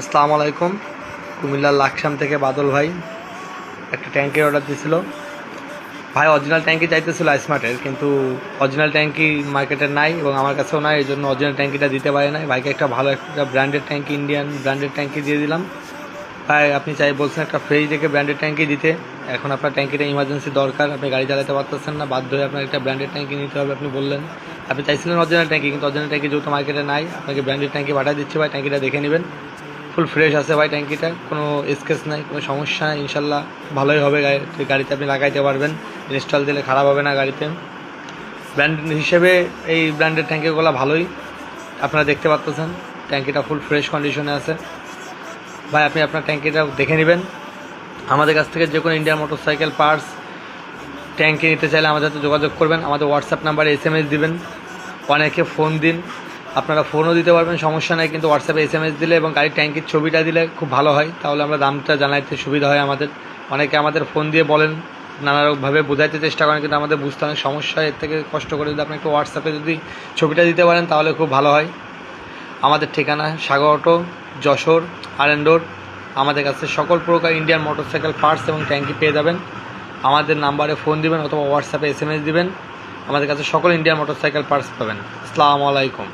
আসসালামু আলাইকুম। কুমিল্লার লাকসাম থেকে বাদল ভাই একটা ট্যাঙ্কের অর্ডার দিয়েছিল। ভাই অরিজিনাল ট্যাঙ্কি চাইতেছিল স্মার্টের কিন্তু অরিজিনাল ট্যাঙ্কি মার্কেটে নাই এবং আমার কাছেও নাই, এই জন্য অরিজিনাল ট্যাঙ্কিটা দিতে পারে নাই। ভাইকে একটা ভালো একটা ব্র্যান্ডেড ট্যাঙ্কি ইন্ডিয়ান ব্র্যান্ডেড ট্যাঙ্কি দিয়ে দিলাম। ভাই, আপনি চাই বলছেন একটা ফ্রেশ দেখে ব্র্যান্ডেড ট্যাঙ্কি দিতে। এখন আপনার ট্যাঙ্কিটা ইমার্জেন্সি দরকার, আপনি গাড়ি চালাতে পারতেছেন না, বাধ্য হয়ে আপনার একটা ব্র্যান্ডেড ট্যাঙ্কি নিতে হবে, আপনি বললেন। আপনি চাইছিলেন অরিজিনাল ট্যাঙ্কি, কিন্তু অরিজিনাল ট্যাঙ্কি যেহেতু মার্কেটে নাই, আপনাকে ব্র্যান্ডেড ট্যাঙ্কি পাঠিয়ে দিচ্ছি, ভাই, ট্যাঙ্কিটা দেখে নেবেন। ফুল ফ্রেশ আছে ভাই ট্যাঙ্কিটা। কোনো স্কেচ নাই, কোনো সমস্যা নাই, ইনশাল্লাহ ভালোই হবে গাড়ি- গাড়িতে আপনি লাগাইতে পারবেন। ইনস্টল দিলে খারাপ হবে না গাড়িতে। ব্র্যান্ড হিসেবে এই ব্র্যান্ডের ট্যাঙ্কিগুলো ভালোই। আপনারা দেখতে পাচ্ছেন ট্যাঙ্কিটা ফুল ফ্রেশ কন্ডিশনে আছে। ভাই, আপনি আপনার ট্যাঙ্কিটা দেখে নেবেন। আমাদের কাছ থেকে যে কোনো ইন্ডিয়ান মোটরসাইকেল পার্টস ট্যাঙ্কি নিতে চাইলে আমাদের সাথে যোগাযোগ করবেন। আমাদের হোয়াটসঅ্যাপ নাম্বারে এস এম এস দিবেন। অনেকে ফোন দিন। আপনারা ফোনও দিতে পারবেন, সমস্যা নেই, কিন্তু হোয়াটসঅ্যাপে এস এম এস দিলে এবং গাড়ির ট্যাঙ্কির ছবিটা দিলে খুব ভালো হয়। তাহলে আমরা দামটা জানাইতে সুবিধা হয় আমাদের। অনেকে আমাদের ফোন দিয়ে বলেন, নানারকমভাবে বোঝাইতে চেষ্টা করেন, কিন্তু আমাদের বুঝতে অনেক সমস্যা এর থেকে কষ্ট করে যদি আপনি একটু হোয়াটসঅ্যাপে যদি ছবিটা দিতে পারেন, তাহলে খুব ভালো হয়। আমাদের ঠিকানা সাগর অটো, যশোর আরেন্ডোর আমাদের কাছে সকল প্রকার ইন্ডিয়ান মোটরসাইকেল পার্টস এবং ট্যাঙ্কি পেয়ে যাবেন। আমাদের নাম্বারে ফোন দিবেন অথবা হোয়াটসঅ্যাপে এস এম এস দিবেন। আমাদের কাছে সকল ইন্ডিয়ান মোটরসাইকেল পার্টস পাবেন। আসসালামু আলাইকুম।